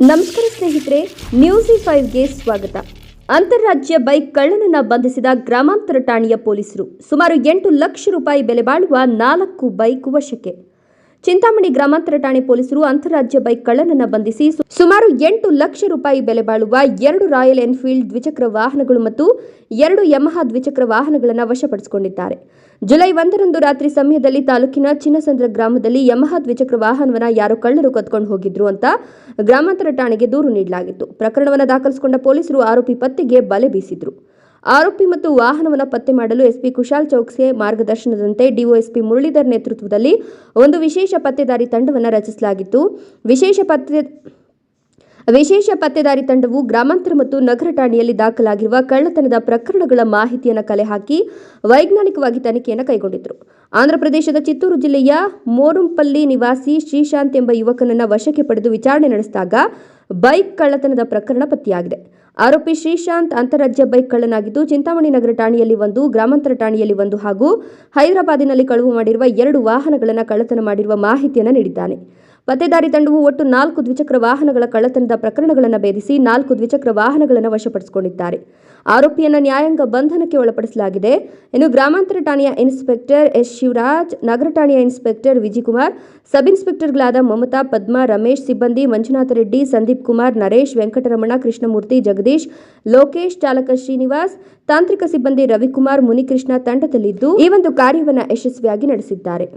ನಮಸ್ಕಾರ ಸ್ನೇಹಿತರೆ ನ್ಯೂಸ್ ಫೈವ್ಗೆ ಸ್ವಾಗತ. ಅಂತಾರಾಜ್ಯ ಬೈಕ್ ಕಳ್ಳನನ್ನ ಬಂಧಿಸಿದ ಗ್ರಾಮಾಂತರ ಠಾಣೆಯ ಪೊಲೀಸರು ಸುಮಾರು ಎಂಟು ಲಕ್ಷ ರೂಪಾಯಿ ಬೆಲೆ ಬಾಳುವ ನಾಲ್ಕು ಬೈಕ್ ವಶಕ್ಕೆ. ಚಿಂತಾಮಣಿ ಗ್ರಾಮಾಂತರ ಠಾಣೆ ಪೊಲೀಸರು ಅಂತಾರಾಜ್ಯ ಬೈಕ್ ಕಳ್ಳನನ್ನ ಬಂಧಿಸಿ ಸುಮಾರು ಎಂಟು ಲಕ್ಷ ರೂಪಾಯಿ ಬೆಲೆ ಬಾಳುವ ಎರಡು ರಾಯಲ್ ಎನ್ಫೀಲ್ಡ್ ದ್ವಿಚಕ್ರ ವಾಹನಗಳು ಮತ್ತು ಎರಡು ಯಮಹ ದ್ವಿಚಕ್ರ ವಾಹನಗಳನ್ನು ವಶಪಡಿಸಿಕೊಂಡಿದ್ದಾರೆ. ಜುಲೈ ಒಂದರಂದು ರಾತ್ರಿ ಸಮಯದಲ್ಲಿ ತಾಲೂಕಿನ ಚಿನ್ನಸಂದ್ರ ಗ್ರಾಮದಲ್ಲಿ ಯಮಹ ದ್ವಿಚಕ್ರ ವಾಹನವನ್ನ ಯಾರು ಕಳ್ಳರು ಕದ್ಕೊಂಡು ಹೋಗಿದ್ರು ಅಂತ ಗ್ರಾಮಾಂತರ ಠಾಣೆಗೆ ದೂರು ನೀಡಲಾಗಿತ್ತು. ಪ್ರಕರಣವನ್ನು ದಾಖಲಿಸಿಕೊಂಡ ಪೊಲೀಸರು ಆರೋಪಿ ಪತ್ತೆಗೆ ಬಲೆ ಬೀಸಿದ್ರು. ಆರೋಪಿ ಮತ್ತು ವಾಹನವನ್ನು ಪತ್ತೆ ಮಾಡಲು ಎಸ್ಪಿ ಕುಶಾಲ್ ಚೌಕ್ಸೆ ಮಾರ್ಗದರ್ಶನದಂತೆ ಡಿಒಎಸ್ಪಿ ಮುರಳೀಧರ್ ನೇತೃತ್ವದಲ್ಲಿ ಒಂದು ವಿಶೇಷ ಪತ್ತೆದಾರಿ ತಂಡವನ್ನು ರಚಿಸಲಾಗಿತ್ತು. ವಿಶೇಷ ಪತ್ತೆ, ವಿಶೇಷ ಪತ್ತೆದಾರಿ ತಂಡವು ಗ್ರಾಮಾಂತರ ಮತ್ತು ನಗರ ಠಾಣೆಯಲ್ಲಿ ದಾಖಲಾಗಿರುವ ಕಳ್ಳತನದ ಪ್ರಕರಣಗಳ ಮಾಹಿತಿಯನ್ನು ಕಲೆ ಹಾಕಿ ವೈಜ್ಞಾನಿಕವಾಗಿ ತನಿಖೆಯನ್ನು ಕೈಗೊಂಡಿದ್ರು ಆಂಧ್ರಪ್ರದೇಶದ ಚಿತ್ತೂರು ಜಿಲ್ಲೆಯ ಮೋರುಂಪಲ್ಲಿ ನಿವಾಸಿ ಶ್ರೀಶಾಂತ್ ಎಂಬ ಯುವಕನನ್ನ ವಶಕ್ಕೆ ಪಡೆದು ವಿಚಾರಣೆ ನಡೆಸಿದಾಗ ಬೈಕ್ ಕಳ್ಳತನದ ಪ್ರಕರಣ ಪತ್ತೆಯಾಗಿದೆ. ಆರೋಪಿ ಶ್ರೀಶಾಂತ್ ಅಂತಾರಾಜ್ಯ ಬೈಕ್ ಕಳ್ಳನಾಗಿದ್ದು ಚಿಂತಾಮಣಿ ನಗರ ಠಾಣೆಯಲ್ಲಿ ಒಂದು, ಗ್ರಾಮಾಂತರ ಠಾಣೆಯಲ್ಲಿ ಒಂದು ಹಾಗೂ ಹೈದರಾಬಾದಿನಲ್ಲಿ ಕಳುವು ಮಾಡಿರುವ ಎರಡು ವಾಹನಗಳನ್ನು ಕಳ್ಳತನ ಮಾಡಿರುವ ಮಾಹಿತಿಯನ್ನು ನೀಡಿದ್ದಾನೆ. ಪತ್ತೆದಾರಿ ತಂಡವು ಒಟ್ಟು ನಾಲ್ಕು ದ್ವಿಚಕ್ರ ವಾಹನಗಳ ಕಳ್ಳತನದ ಪ್ರಕರಣಗಳನ್ನು ಭೇದಿಸಿ ನಾಲ್ಕು ದ್ವಿಚಕ್ರ ವಾಹನಗಳನ್ನು ವಶಪಡಿಸಿಕೊಂಡಿದ್ದಾರೆ. ಆರೋಪಿಯನ್ನು ನ್ಯಾಯಾಂಗ ಬಂಧನಕ್ಕೆ ಒಳಪಡಿಸಲಾಗಿದೆ. ಎಂದು ಗ್ರಾಮಾಂತರ ಠಾಣೆಯ ಇನ್ಸ್ಪೆಕ್ಟರ್ ಎಸ್. ಶಿವರಾಜ್, ನಗರ ಠಾಣೆಯ ಇನ್ಸ್ಪೆಕ್ಟರ್ ವಿಜಯಕುಮಾರ್ ಸಬ್ ಇನ್ಸ್ಪೆಕ್ಟರ್ಗಳಾದ ಮಮತಾ ಪದ್ಮಾ, ರಮೇಶ್ ಸಿಬ್ಬಂದಿ, ಮಂಜುನಾಥ ರೆಡ್ಡಿ, ಸಂದೀಪ್ ಕುಮಾರ್, ನರೇಶ್, ವೆಂಕಟರಮಣ, ಕೃಷ್ಣಮೂರ್ತಿ, ಜಗದೀಶ್, ಲೋಕೇಶ್, ಚಾಲಕ ಶ್ರೀನಿವಾಸ್, ತಾಂತ್ರಿಕ ಸಿಬ್ಬಂದಿ ರವಿಕುಮಾರ್, ಮುನಿಕೃಷ್ಣ ತಂಡದಲ್ಲಿದ್ದು ಈ ಒಂದು ಕಾರ್ಯವನ್ನು ಯಶಸ್ವಿಯಾಗಿ ನಡೆಸಿದ್ದಾರೆ.